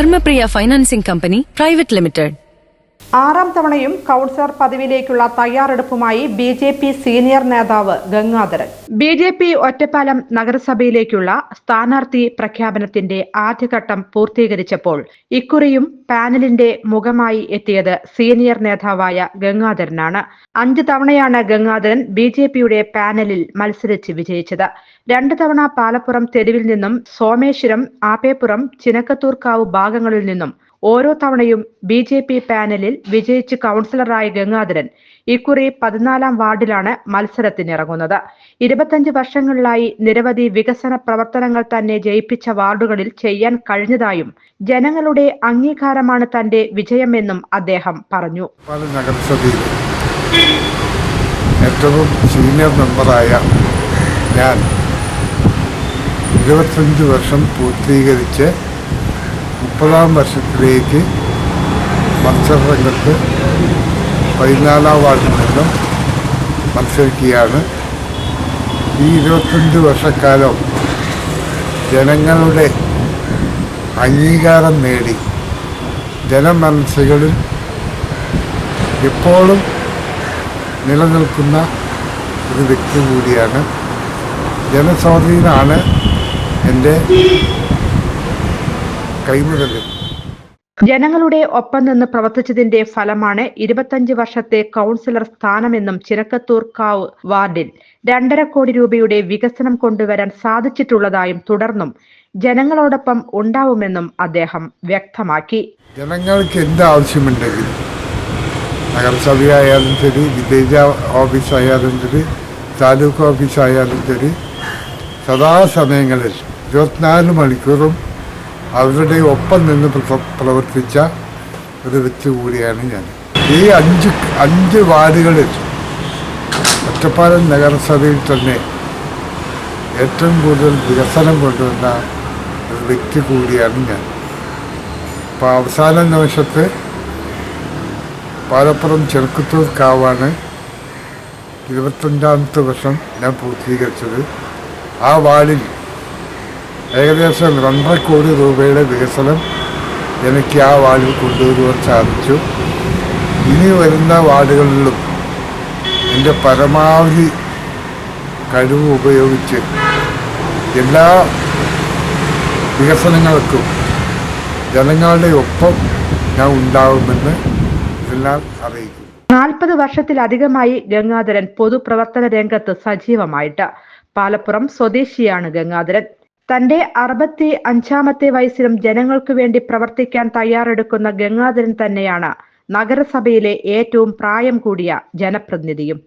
Dharmapriya financing company private limited ആറാം തവണയും councillor പദവിയിലേക്കുള്ള തയ്യാറെടുപ്പുമായി ബി ജെ പി സീനിയർ നേതാവ് Gangadharan. B J P Ottapalam നഗരസഭയിലേക്കുള്ള സ്ഥാനാർത്ഥി പ്രഖ്യാപനത്തിന്റെ ആദ്യഘട്ടം പൂർത്തീകരിച്ചപ്പോൾ ഇക്കുറിയും പാനലിന്റെ മുഖമായി എത്തിയത് സീനിയർ നേതാവായ ഗംഗാധരനാണ്. അഞ്ച് തവണയാണ് ഗംഗാധരൻ ബി ജെ പിയുടെ പാനലിൽ മത്സരിച്ച് വിജയിച്ചത്. രണ്ട് തവണ പാലപ്പുറം തെരുവിൽ നിന്നും സോമേശ്വരം ആപേപ്പുറം ചിനക്കത്തൂർക്കാവ് ഭാഗങ്ങളിൽ നിന്നും ഓരോ തവണയും ബി ജെ പി പാനലിൽ വിജയിച്ച് കൗൺസിലറായ ഗംഗാധരൻ ഇക്കുറി പതിനാലാം വാർഡിലാണ് മത്സരത്തിനിറങ്ങുന്നത്. ഇരുപത്തഞ്ച് വർഷങ്ങളിലായി നിരവധി വികസന പ്രവർത്തനങ്ങൾ തന്നെ ജയിപ്പിച്ച വാർഡുകളിൽ ചെയ്യാൻ കഴിഞ്ഞതായും ജനങ്ങളുടെ അംഗീകാരമാണ് തന്റെ വിജയമെന്നും അദ്ദേഹം പറഞ്ഞു. ഏറ്റവും സീനിയർ മെമ്പറായ ഞാൻ ഇരുപത്തഞ്ച് വർഷം പൂർത്തീകരിച്ച് മുപ്പതാം വർഷത്തിലേക്ക് മത്സരരംഗത്ത് പതിനാലാം വാർഡിൽ നിന്നും മത്സരിക്കുകയാണ്. ഈ ഇരുപത്തഞ്ച് വർഷക്കാലം ജനങ്ങളുടെ അംഗീകാരം നേടി. ജനമനസ്സുകളിൽ ഇപ്പോഴും നിലനിൽക്കുന്ന ഒരു വ്യക്തി കൂടിയാണ്. ജനസ്വാധീനമാണ് എന്റെ കൈമുതൽ ജനങ്ങളുടെ ഒപ്പം നിന്ന് പ്രവർത്തിച്ചതിന്റെ ഫലമാണ് ഇരുപത്തഞ്ച് വർഷത്തെ കൗൺസിലർ സ്ഥാനമെന്നും ചിരക്കത്തൂർക്കാവ് വാർഡിൽ രണ്ടര കോടി രൂപയുടെ വികസനം കൊണ്ടുവരാൻ സാധിച്ചിട്ടുള്ളതായും തുടർന്നും ജനങ്ങളോടൊപ്പം ഉണ്ടാവുമെന്നും അദ്ദേഹം വ്യക്തമാക്കി. ജനങ്ങൾക്ക് എന്ത് ആവശ്യമുണ്ടെങ്കിലും നഗരസഭയായാലും ശരി വില്ലേജ് ഓഫീസായാലും ശരി താലൂക്ക് ഓഫീസായാലും ശരി സദാസമയങ്ങളിൽ ഇരുപത്തിനാല് മണിക്കൂറും അവരുടെ ഒപ്പം നിന്ന് പ്ര- പ്രവർത്തിച്ച ഒരു വ്യക്തി കൂടിയാണ് ഞാൻ. ഈ അഞ്ച് അഞ്ച് വാർഡുകളിൽ ഒറ്റപ്പാലം നഗരസഭയിൽ തന്നെ ഏറ്റവും കൂടുതൽ വികസനം കൊണ്ടുവന്ന ഒരു വ്യക്തി കൂടിയാണ് ഞാൻ. അപ്പോൾ അവസാന നിമിഷത്ത് പാലപ്പുറം ചെറുക്കത്തൂർ കാവാണ് ഇരുപത്തഞ്ചാമത്തെ വർഷം ഞാൻ പൂർത്തീകരിച്ചത്. ആ വാർഡിൽ ഏകദേശം രണ്ടര കോടി രൂപയുടെ വികസനം എനിക്ക് ആ വാർഡിൽ കൊണ്ടുവരുവാൻ സാധിച്ചു. ഇനി വരുന്ന വാർഡുകളിലും എന്റെ പരമാവധി കഴിവ് ഉപയോഗിച്ച് എല്ലാ വികസനങ്ങൾക്കും ജനങ്ങളുടെ ഒപ്പം ഞാൻ ഉണ്ടാവുമെന്ന് എല്ലാം അറിയിക്കും നാൽപ്പത് വർഷത്തിലധികമായി ഗംഗാധരൻ പൊതുപ്രവർത്തന രംഗത്ത് സജീവമായിട്ട്. പാലപ്പുറം സ്വദേശിയാണ് ഗംഗാധരൻ. തന്റെ അറുപത്തി അഞ്ചാമത്തെ വയസ്സിലും ജനങ്ങൾക്കു വേണ്ടി പ്രവർത്തിക്കാൻ തയ്യാറെടുക്കുന്ന ഗംഗാധരൻ തന്നെയാണ് നഗരസഭയിലെ ഏറ്റവും പ്രായം കൂടിയ ജനപ്രതിനിധിയും.